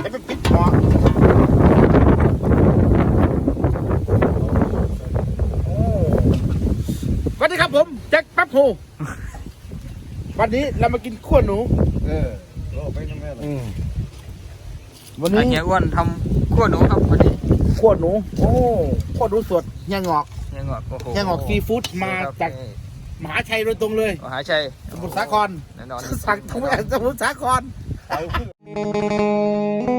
ให้มันปิดหม้อโอ้สวัสดีครับผมแจ็คแป๊บโฮวันนี้เรามากินขั้วหนูเออโลกไปยังไงล่ะอืมวันไอ้นี้เฮียอ้วนทำขั้วหนูครับวันนี้ขั้วหนู โอ้ขั้วหนูสดเฮียงอกเฮียงอกโอ้โหเฮียงอกซีฟู้ดมาครับจากมหาชัยโดยตรงเลย มหาชัยสมุทรสาครแน่นอนสั่งตรงแสมุทรสาคร ไ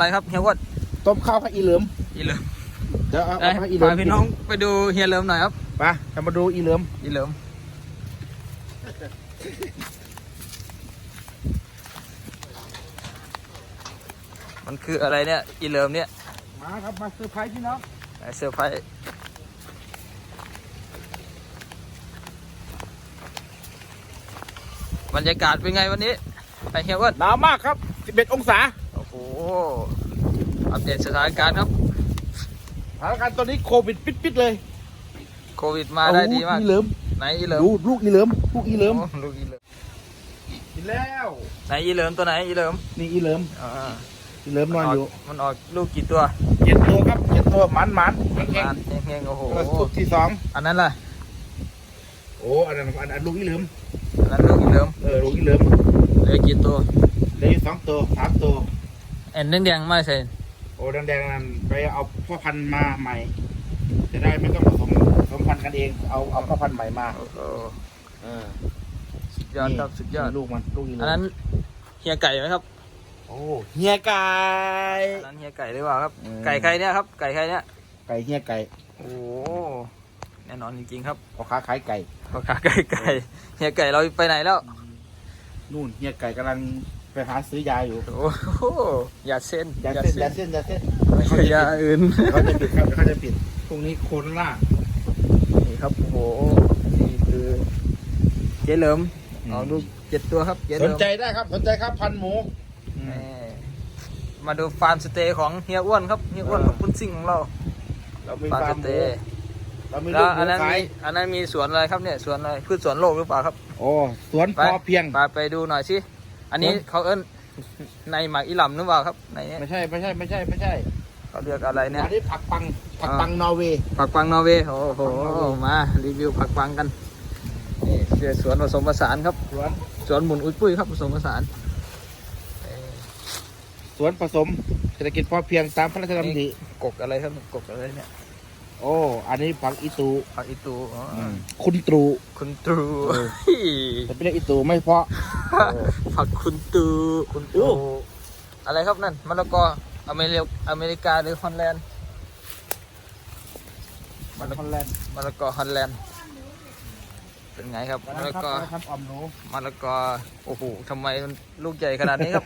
อะไรครับเฮียอ้วนต้มข้าวพระอีเหลิมอีเหลิมเดี๋ยวเอาเอ้เอายพระอีเหลิพามพี่น้องไปดูเฮียเหลิมหน่อยครับไปจะมาดูอีเหลิมอีเหลิมมันคืออะไรเนี่ยอีเหลิมเนี่ยมาครับมาเซอร์ไพรส์พี่น้องไอเซอร์ไพรส์บรรยากาศเป็นไงวันนี้ ไปเฮียอ้วนหนาวมากครับ 11 องศา โอ้โหอัปเดตสถานการณ์ครับสถานการณ์ตอนนี้โควิดปิดๆเลย โควิดมาได้ดีมากอีเหลิมไหนอีเหลิมดูลูกอีเหลิมลูกอีเหลิมโอ้ลูกอีเหลิมกินแล้วไหนอีเหลิมตัวไหนอีเหลิมนี่อีเหลิมอ่าอีเหลิมนอนอยู่มันออกลูกกี่ตัวเจ็ดตัวครับเจ็ดตัวหมันหมันๆแข็งมาเฮงๆโอ้โหๆแล้วสุดที่สองอันนั้นล่ะโอ้อันนั้นอันนั้นลูกอีเหลิมอันนั้นลูกอีเหลิมเออลูกอีเหลิมเหลือกี่ตัวเหลยสองตัวสามตัว เอ็นแดงๆไม่ใส่โอ้แดงๆนั้นไปเอาพ่อพันธุ์มาใหม่ จะได้ไม่ต้องผสมผสมพันธุ์กันเอง เอาเอาพ่อพันธุ์ใหม่มาโอ้โหเออสุดยอดครับสุดยอดนี่ลูกมันลูกอีเหลิอัมนนั้นเฮียไก่ไหมครับโอ้เฮียไก่อันนั้นเฮียไก่หรือเปล่าครับเออไก่ใครเนี่ยครับ ไก่ใครเนี่ย ไก่เฮียไก่ โอ้โหแน่นอนจริงๆครับพ่อค้าขายไก่พ่อค้าไก่ไก่เฮียไก่เราไปไหนแล้ว นู่นเฮียไก่กำลังไป หาซื้อยาอยู่โอ้โหอย่าเส้นยาเส้นยาเส้นยาเส้นไม่ใช่ยาอื่นเขาจะปิดครับเขาจะปิดพรุ่งนี้โคโรนานี่ครับโอ้โหนี่คือเจ๊เหลิมอืมเอาลูกเจ็ดตัวครับเจ๊เหสลินมใจได้ครับสนใจครับพันหมูนี่มาดูฟาร์มสเตย์ของเฮียอ้วนครับเฮียอ้วนเออกับคุณซิ่งของเราเรามีฟาร์มฟาสร์มหเตมูย์เรามีแล้ลูวกหอัมูนนั้นขามียอันนั้นมีสวนอะไรครับเนี่ยสวนอะไรพืชสวนโลกหรือเปล่าครับ โอ้สวนพอเพียง ไปไปดูหน่อยสิ อันนี้สวนเขาเอิ้นในหมากอีหลำหรือเปล่าครับในเนี้ยไม่ใช่ไม่ใช่ไม่ใช่ไม่ใช่เขาเรียกอะไรเนี่ยอันนี้ผักปังผักปังนอร์เวย์ผักปังนอร์เวย์โอ้โหผักปังนอร์เวย์มารีวิวผักปังกันนี่เชื่อสวนผสมผสานครับสวนสวนหมุนอุ้ยปุ้ยครับผสมผสานเอ่อสวนผสมเศรษฐกิจพอเพียงตามพระราชดำริกกอะไรครับกกอะไรเนี่ย โอ้ อันนี้ผักอีตูผักอีตูอ๋ออคุณตรูคุณตรูเออแต่ไม่เรียกอีตูไม่เพราะผักคุณตูคุณตูอะไรครับนั่นมะละกออเมริกอเมริกาหรือฮอลแลนด์มันคอนแลนด์มะละกอฮอลแลนด์เป็นไงครับมะละกอครับออมหนูมะละกอโอ้โหทำไมมันลูกใหญ่ขนาดนี้ครับ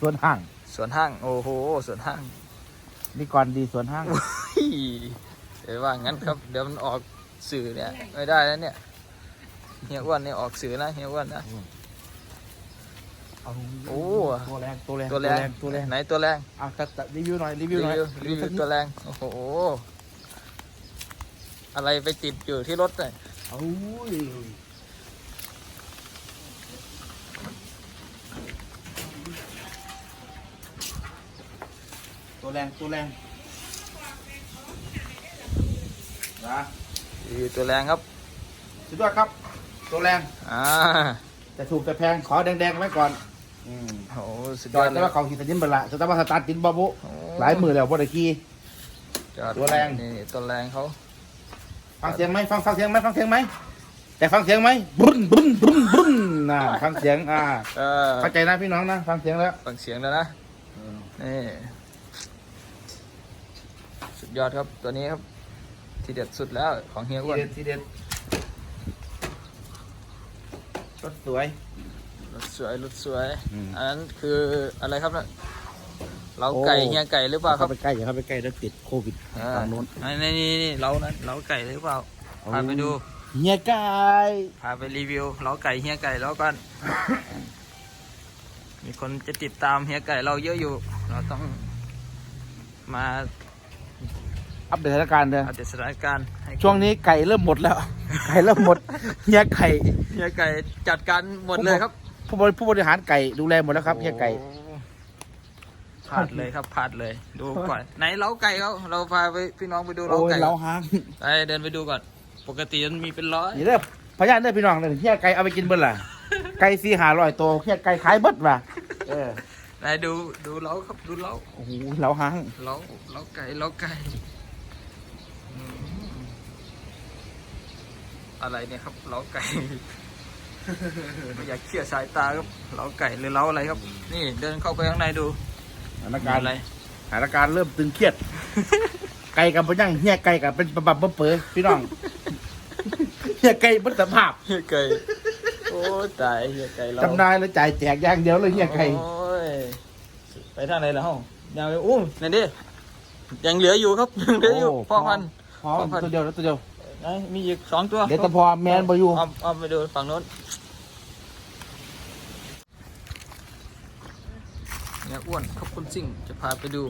สวนห้างสวนห้าง โอ้โหสวนห้างนี่ก่อนดีสวนห้างฮิ เดี๋ยวว่างั้นครับ เดี๋ยวมันออกสื่อเนี่ยไม่ได้แล้วเนี่ยเฮียอ้วนเนี่ยออกสื่อนะเฮียอ้วนนะโอ้ตัวแรงตัวแรงตัวแรงตัวแรงไหนตัวแรงอะตัดตัดรีวิวหน่อยรีวิรีวหน่อยวิวรีวิวตัวแรงโอ้โหอะไรไปติดอยู่ที่รถเนี่ยโอ้ยตัวแรงตัวแรง นะรีวิวตัวแรงครับ สุดยอดครับ ตัวแรง อ่าจะถูกจะแพงขอแดงๆไว้ก่อนอืมโอ้สุดจยออดดเลแต่ย ว่าเขาขี่สนิมไปละแต่ว่าสตาร์ทติดบ่บุโอ้ หลายมือแล้วบ่ได้ขี่ จอดตัวแรง นี่ตัวแรงเขาฟังเสียงไหมฟังฟังเสียงไหมฟังเสียงไหมแต่ฟังเสียงไหมบุ้นบุ้นบุ้นบุ้นน่ะฟังเสียงอ่าเออเข้าใจนะพี่น้องนะฟังเสียงแล้วฟังเสียงแล้วนะนี่สุดยอดครับตัวนี้ครับ ทีเด็ดสุดแล้วของเฮียทีอ้วนเด็ดทีเด็ดรถสวย รถสวยรถสวยอืม อันนั้นคืออะไรครับเนี่ยเราไก่โอ้เฮียไก่หรือเปล่าครัเข้าบไปใกล้อย่าเข้าไปใกล้แล้วติดโควิดอ่าฝั่งโน้น นี่นี่นี่เรานั้นเราไก่หรือเปล่าพาไปดูเฮียไก่พาไปรีวิวเราไก่เฮียไก่แล้วกัน มีคนจะติดตามเฮียไก่เราเยอะอยู่ เราต้องมา อัปเดตสถานการณ์เลยอัปเดตสถานการณ์ให้ช่วงนี้ไก่เริ่มหมดแล้ว ไก่เริ่มหมดเฮียไก่เฮียไก่จัดการหมดเลยครับ ผู้บริผู้บริหารไก่ดูแลหมดแล้วครับเฮียไก่โอ้พลาดเลยครับพลาดเลย ดูก่อนไหนเล้าไก่เขาเราพาไปพี่น้องไปดูเล้าโอ้ยไก่เราหางไปเดินไปดูก่อน ปกติมันมีเป็นร้อยนี่เด้อพญานเด้อพี่น้องเลยเฮียไก่เอาไปกินเบิ้ล่ะไก่สีหาร้อยตัวเฮียไก่ขายเบิ้ว่ะเออไหนดูดูเล้าครับดูเล้าโอ้โหเราหางเล้าเล้าไก่เล้าไก่อืม อะไรเนี่ยครับเล้าไก่ ไม่อยากเขี่ยสายตาครับเล้าไก่หรือเล้าอะไรครับ นี่เดินเข้าไปข้างในดูสถานมีการณ์อะไรสถานการณ์เริ่มตึงเครียด ไก่กับพยังเฮียไก่กับเป็นบับบับเป๋อพี่น้องเฮียไก่เป็นสภาพเฮียไก่โอ้ตายเฮียไก่เราจำได้แล้วจ่ายแจกอย่างเดียวเลยเฮียไก่โอ้ยไปทางไหนแล้วยาวไปอู้นั่นดิยังเหลืออยู่ครับยังเหลืออยู่โอ้พ่อพันธุ์พอตัวเดียวแล้วตัวเดียว ไหนมีอีกสองตัวเดี๋ยวแตะพอแมนบอยู่เอาเอาไปดูฝั่งโน้นเนี่ยอ้วนครับคุณซิ่งจะพาไปดู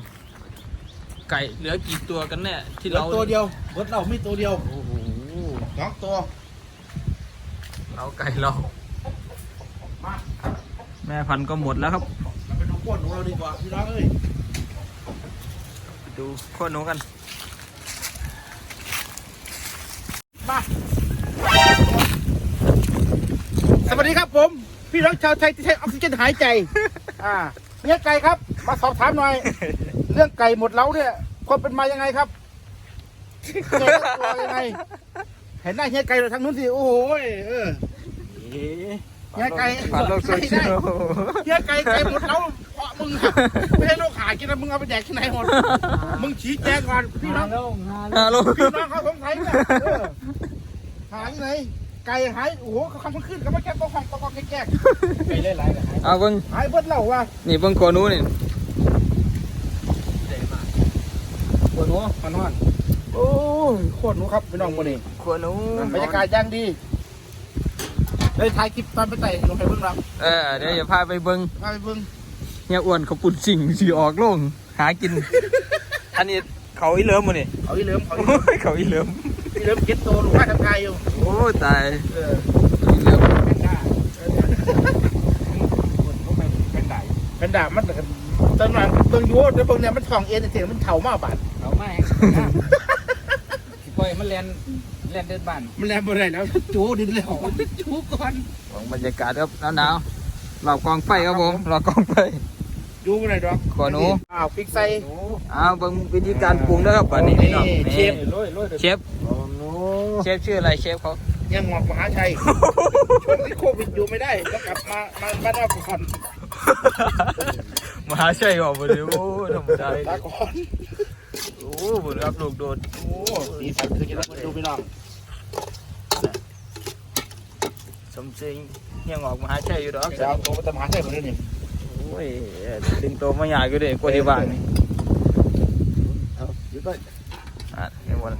ไก่เหลือกี่ตัวกันแน่ที่เหลือเราตัวเดียวเบิดเราไม่ตัวเดียวโอ้โหสองตัว เราไก่เรามาแม่พันธุ์ก็หมดแล้วครับเราไปดูก้นของเราดีกว่าพี่น้องเอ้ยไปดูโคนหนูกัน วัสดีครับผม พี่น้องชาวไทยที่ใช้ออกซิเจนหายใจ อ่าเนี่ยไก่ครับ มาสอบถามหน่อย เรื่องไก่หมดแล้วเนี่ยความเป็นมายังไงครับเกิดตัวยังไง เห็นหน้าเฮียไก่เราทางนู้นสิโอ้โหเออเฮียไก่ผ่านโลกโซเชียลเฮียไก่ไก่หมดแล้วเพราะมึงอะไม่ให้โลกหากินนะมึงเอาไปแดกที่ไหนหมด มึงชี้แจงก่อนพี่น้องฮัลโหลพี่น้องเขาสงสัยเนี่ยเออหายไหน ไก่หายโอ้โหเขาคำขึ้นก็มาแก้ตัวของตัวกองแก้ไก่เล่นไรกันเอาเบิ้งหายเบิดเหล่าว่ะนี่เบิ้งโคนหนูนี่ปวดหัวมันนอนโอ้ยโคตรหนูครับพี่น้องคนนี้โคนหนูบรรยากาศย่างดีเลยถ่ายคลิปตอนไปไต่ลงไปเบิ่งแล้วเออเดี๋ยวจะพาไปเบิ้งพาไปเบิ่งเฮียอ้วนเขาปุ่นสิ่งสีออกโล่งหากิน อันนี้เขาอีเหลิมมาเนี่ยเอาอีเหลิมเอาอีโอ้ยเขาอีเหลิมอี เหลิมเก็ตโตลูกค้าทำไทยอยู่โอ้ยตายเอออีเหลิมเป็นด่าเป็นด่าเป็นด่ามันแต่ตอนนั้นเบิ่งอยูแต่เบิ่งเนี่ยมันทองเอ็นเสียงมันเถ่ามากบาดเอาไม่ปล่อยมันเล่นเล่นเดินบ้านมันแรงบ่ได้แล้วจูดินเลยหอมจูก่อนของบรรยากาศครับหนาวๆเรากองไฟครับผมเรากองไฟจูบ่ได้ดอกขอหนูอ้าวพริกใส่เอาเบิ้งวิธีการปรุงด้วยครับอันนี้พี่น้องนี่เชนี่ฟโรยโรยเชฟโอ้โห เชฟชื่ออะไรเชฟเขายังหอกมหาชัย ช่วงนี้โควิดอยู่ไม่ได้ก็กลับมามาบ้านนอกก่อนมหาชัยบอกมาดิโอ้ยธรรมดาเลยลาก่อนโอ้บุญรับลูกโดดโอ้สีสันคือจะดูพี่น้องสมจริงเฮียงออกมหาชัยอยู่ดอกจะเอาตัวไปทำมหาชัยหมดเลยนี่โอ้ยดึงตัวมาใหญ่ก็ได้กว่าที่บ้านนี่เอาหยุดไปอะเฮียวัน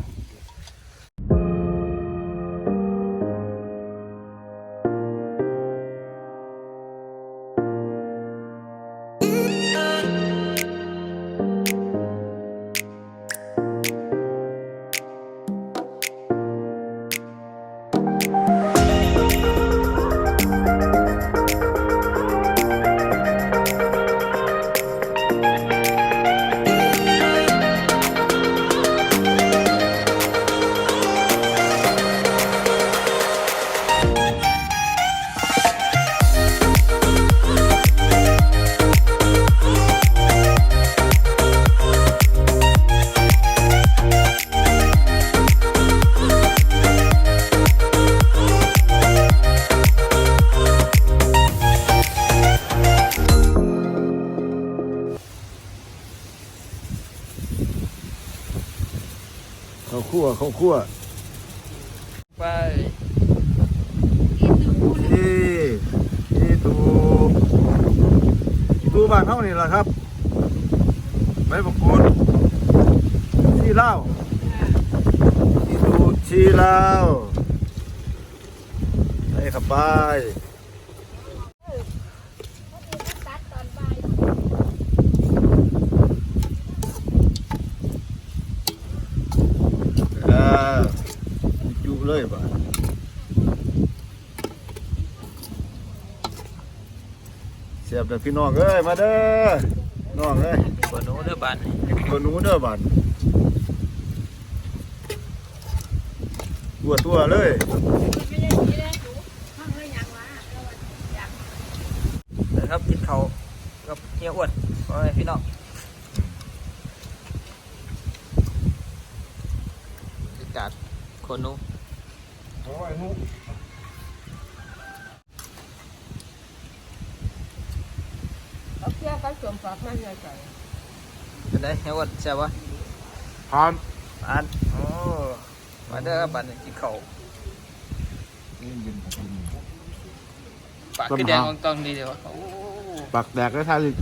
ข้าวคั่วไปนี่นี่ตูตูบ้านเท่านี่แหละครับใบประกรูดชีเหล้านี่ตูชีเหล้าใส่เข้าไปเออจุเลยบ่า เสีย บเด้อพี่น้องเอ้ยมาเด้อน้องเอ้ยบนโน้เด้อบ้านนี่ตัวหนูเด้อบัดตัวตัวเลยนะครับกินเขาวกับเฮียอ้วนขอให้พี่น้องบรรยากาศโคน เขาเที่ยวกันสวมฝักมันเลยใจเป็นไงเฮียอ้วนใช่ปะพร้อมอ่านโอ้มาเด้อบ้านนี่กินเขาวปากคือแดงตองๆดีเดียวโอ้ ปักแดกแล้วทานอีก